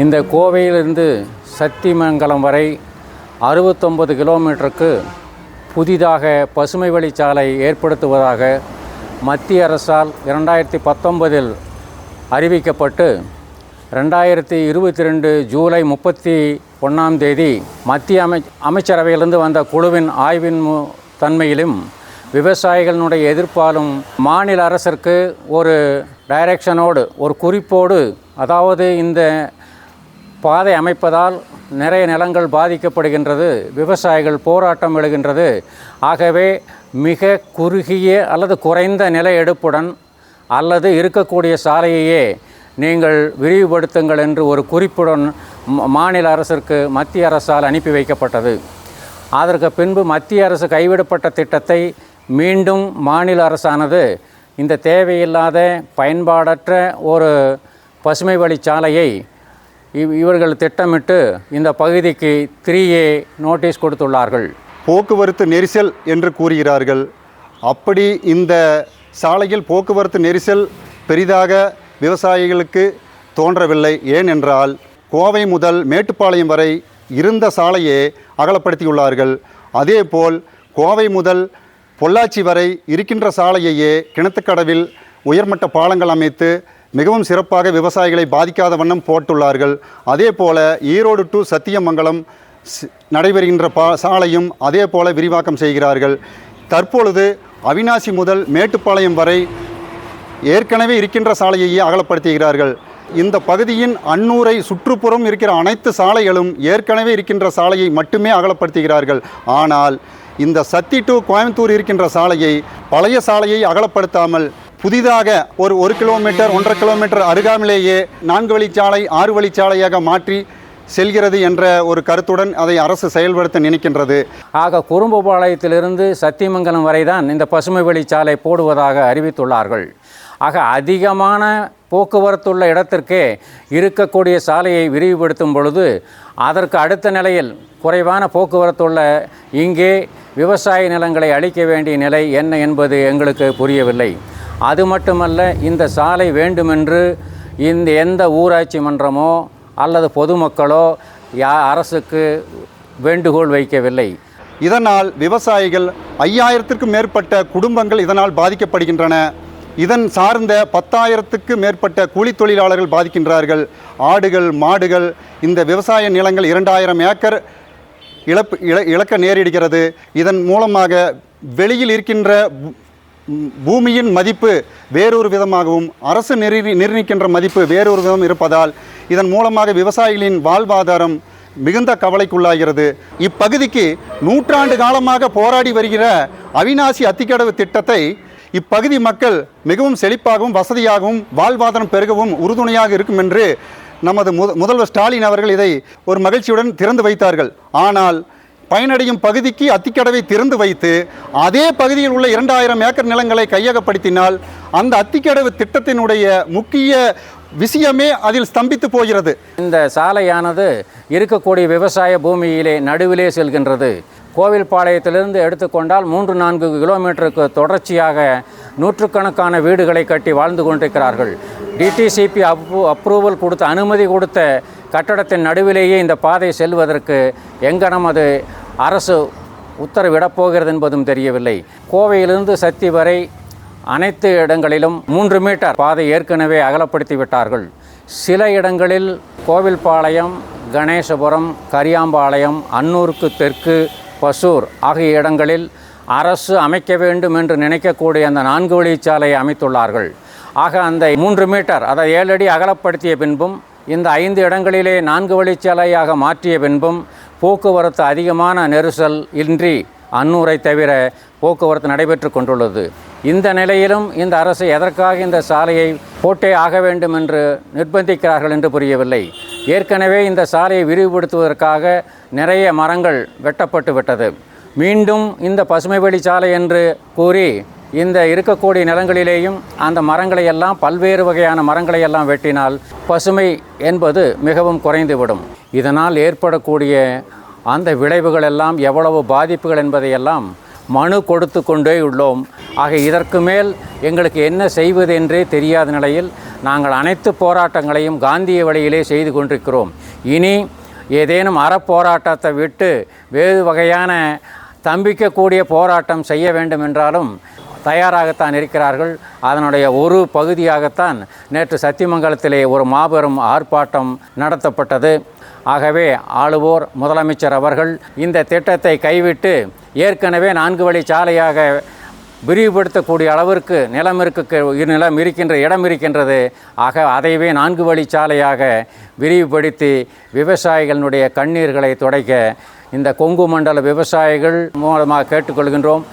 இந்த கோவையிலிருந்து சத்திமங்கலம் வரை அறுபத்தொம்பது கிலோமீட்டருக்கு புதிதாக பசுமை வழிச்சாலை ஏற்படுத்துவதாக மத்திய அரசால் இரண்டாயிரத்தி பத்தொன்பதில் அறிவிக்கப்பட்டு ரெண்டாயிரத்தி இருபத்தி ரெண்டு ஜூலை முப்பத்தி ஒன்றாம் தேதி மத்திய அமை அமைச்சரவையிலிருந்து வந்த குழுவின் ஆய்வின் மு- தன்மையிலும் விவசாயிகளினுடைய எதிர்ப்பாலும் மாநில அரசிற்கு ஒரு டைரக்ஷனோடு ஒரு குறிப்போடு அதாவது இந்த பாதை அமைப்பதால் நிறைய நிலங்கள் பாதிக்கப்படுகின்றது விவசாயிகள் போராட்டம் எழுகின்றது. ஆகவே மிக குறுகிய அல்லது குறைந்த நில எடுப்புடன் அல்லது இருக்கக்கூடிய சாலையையே நீங்கள் விரிவுபடுத்துங்கள் என்று ஒரு குறிப்புடன் மாநில அரசிற்கு மத்திய அரசால் அனுப்பி வைக்கப்பட்டது. அதற்கு பின்பு மத்திய அரசு கைவிடப்பட்ட திட்டத்தை மீண்டும் மாநில அரசானது இந்த தேவையில்லாத பயன்பாடற்ற ஒரு பசுமை வழிச்சாலையை சாலையை இவர்கள் திட்டமிட்டு இந்த பகுதிக்கு த்ரீ ஏ நோட்டீஸ் கொடுத்துள்ளார்கள். போக்குவரத்து நெரிசல் என்று கூறுகிறார்கள். அப்படி இந்த சாலையில் போக்குவரத்து நெரிசல் பெரிதாக விவசாயிகளுக்கு தோன்றவில்லை. ஏனென்றால் கோவை முதல் மேட்டுப்பாளையம் வரை இருந்த சாலையே அகலப்படுத்தியுள்ளார்கள். அதேபோல் கோவை முதல் பொள்ளாச்சி வரை இருக்கின்ற சாலையையே கிணத்துக்கடவில் உயர்மட்ட பாலங்கள் அமைத்து மிகவும் சிறப்பாக விவசாயிகளை பாதிக்காத வண்ணம் போட்டுள்ளார்கள். அதே போல் ஈரோடு டு சத்தியமங்கலம் நடைபெறுகின்ற பா சாலையும் அதே போல் விரிவாக்கம் செய்கிறார்கள். தற்பொழுது அவினாசி முதல் மேட்டுப்பாளையம் வரை ஏற்கனவே இருக்கின்ற சாலையையே அகலப்படுத்துகிறார்கள். இந்த பகுதியின் அன்னூரை சுற்றுப்புறம் இருக்கிற அனைத்து சாலைகளும் ஏற்கனவே இருக்கின்ற சாலையை மட்டுமே அகலப்படுத்துகிறார்கள். ஆனால் இந்த சத்தி டு கோயம்புத்தூர் இருக்கின்ற சாலையை பழைய சாலையை அகலப்படுத்தாமல் புதிதாக ஒரு ஒரு கிலோமீட்டர் ஒன்றரை கிலோமீட்டர் அருகாமையிலேயே நான்கு வழிச்சாலை ஆறு வழிச்சாலையாக மாற்றி செல்கிறது என்ற ஒரு கருத்துடன் அதை அரசு செயல்படுத்த நினைக்கின்றது. ஆக குறும்புபாளையத்திலிருந்து சத்தியமங்கலம் வரை தான் இந்த பசுமை வழிச்சாலை போடுவதாக அறிவித்துள்ளார்கள். ஆக அதிகமான போக்குவரத்துள்ள இடத்திற்கே இருக்கக்கூடிய சாலையை விரிவுபடுத்தும் பொழுது அதற்கு அடுத்த நிலையில் குறைவான போக்குவரத்துள்ள இங்கே விவசாய நிலங்களை அழிக்க வேண்டிய நிலை என்ன என்பது எங்களுக்கு புரியவில்லை. அது மட்டுமல்ல இந்த சாலை வேண்டுமென்று இந்த எந்த ஊராட்சி மன்றமோ அல்லது பொதுமக்களோ யா அரசுக்கு வேண்டுகோள் வைக்கவில்லை. இதனால் விவசாயிகள் ஐயாயிரத்திற்கும் மேற்பட்ட குடும்பங்கள் இதனால் பாதிக்கப்படுகின்றன. இதன் சார்ந்த பத்தாயிரத்துக்கு மேற்பட்ட கூலி தொழிலாளர்கள் பாதிக்கின்றார்கள். ஆடுகள் மாடுகள் இந்த விவசாய நிலங்கள் இரண்டாயிரம் ஏக்கர் இழப்பு இழ இழக்க நேரிடுகிறது. இதன் மூலமாக வெளியில் இருக்கின்ற பூமியின் மதிப்பு வேறொரு விதமாகவும் அரசு நிர்ணி நிர்ணயிக்கின்ற மதிப்பு வேறொரு விதம் இருப்பதால் இதன் மூலமாக விவசாயிகளின் வாழ்வாதாரம் மிகுந்த கவலைக்குள்ளாகிறது. இப்பகுதிக்கு நூற்றாண்டு காலமாக போராடி வருகிற அவிநாசி அத்திக்கடவு திட்டத்தை இப்பகுதி மக்கள் மிகவும் செழிப்பாகவும் வசதியாகவும் வாழ்வாதாரம் பெருகவும் உறுதுணையாக இருக்கும் என்று நமது முத முதல்வர் ஸ்டாலின் அவர்கள் இதை ஒரு மகிழ்ச்சியுடன் திறந்து வைத்தார்கள். ஆனால் பயனடையும் பகுதிக்கு அத்திக்கடவை திறந்து வைத்து அதே பகுதியில் உள்ள இரண்டாயிரம் ஏக்கர் நிலங்களை கையகப்படுத்தினால் அந்த அத்திக்கடவு திட்டத்தினுடைய முக்கிய விஷயமே அதில் ஸ்தம்பித்து போகிறது. இந்த சாலையானது இருக்கக்கூடிய விவசாய பூமியிலே நடுவிலே செல்கின்றது. கோவில்பாளையத்திலிருந்து எடுத்துக்கொண்டால் மூன்று நான்கு கிலோமீட்டருக்கு தொடர்ச்சியாக நூற்றுக்கணக்கான வீடுகளை கட்டி வாழ்ந்து கொண்டிருக்கிறார்கள். டிடிசிபி அப்ரூ அப்ரூவல் கொடுத்த அனுமதி கொடுத்த கட்டடத்தின் நடுவிலேயே இந்த பாதை செல்வதற்கு எங்கனம் அது அரசு உத்தரவிடப் போகிறது என்பதும் தெரியவில்லை. கோவையிலிருந்து சக்தி வரை அனைத்து இடங்களிலும் மூன்று மீட்டர் பாதை ஏற்கனவே அகலப்படுத்தி விட்டார்கள். சில இடங்களில் கோவில்பாளையம் கணேசபுரம் கரியாம்பாளையம் அன்னூருக்கு தெற்கு பசூர் ஆகிய இடங்களில் அரசு அமைக்க வேண்டும் என்று நினைக்கக்கூடிய அந்த நான்கு வழிச்சாலையை அமைத்துள்ளார்கள். ஆக அந்த மூன்று மீட்டர் அதை ஏழு அடி அகலப்படுத்திய பின்பும் இந்த ஐந்து இடங்களிலே நான்கு வழிச்சாலையாக மாற்றிய பின்பும் போக்குவரத்து அதிகமான நெரிசல் இன்றி அன்னூரை தவிர போக்குவரத்து நடைபெற்று கொண்டுள்ளது. இந்த நிலையிலும் இந்த அரசு எதற்காக இந்த சாலையை போட்டே ஆக வேண்டும் என்று நிர்பந்திக்கிறார்கள் என்று புரியவில்லை. ஏற்கனவே இந்த சாலையை விரிவுபடுத்துவதற்காக நிறைய மரங்கள் வெட்டப்பட்டு விட்டது. மீண்டும் இந்த பசுமை வழி சாலை என்று கூறி இந்த இருக்கக்கூடிய நிலங்களிலேயும் அந்த மரங்களை எல்லாம் பல்வேறு வகையான மரங்களை எல்லாம் வெட்டினால் பசுமை என்பது மிகவும் குறைந்துவிடும். இதனால் ஏற்படக்கூடிய அந்த விளைவுகள் எல்லாம் எவ்வளவு பாதிப்புகள் என்பதையெல்லாம் மனு கொடுத்து கொண்டே உள்ளோம். ஆக இதற்கு மேல் எங்களுக்கு என்ன செய்வது என்றே தெரியாத நிலையில் நாங்கள் அனைத்து போராட்டங்களையும் காந்திய வழியிலே செய்து கொண்டிருக்கிறோம். இனி ஏதேனும் அறப்போராட்டத்தை விட்டு வேறு வகையான தம்பிக்கக்கூடிய போராட்டம் செய்ய வேண்டும் என்றாலும் தயாராகத்தான் இருக்கிறார்கள். அதனுடைய ஒரு பகுதியாகத்தான் நேற்று சத்தியமங்கலத்திலே ஒரு மாபெரும் ஆர்ப்பாட்டம் நடத்தப்பட்டது. ஆகவே ஆளுவோர் முதலமைச்சர் அவர்கள் இந்த திட்டத்தை கைவிட்டு ஏற்கனவே நான்கு வழி சாலையாக விரிவுபடுத்தக்கூடிய அளவிற்கு நிலம் இருக்க நிலம் இருக்கின்ற இடம் இருக்கின்றது. ஆக அதைவே நான்கு வழி சாலையாக விரிவுபடுத்தி விவசாயிகளுடைய கண்ணீர்களை துடைக்க இந்த கொங்கு மண்டல விவசாயிகள் மூலமாக கேட்டுக்கொள்கின்றோம்.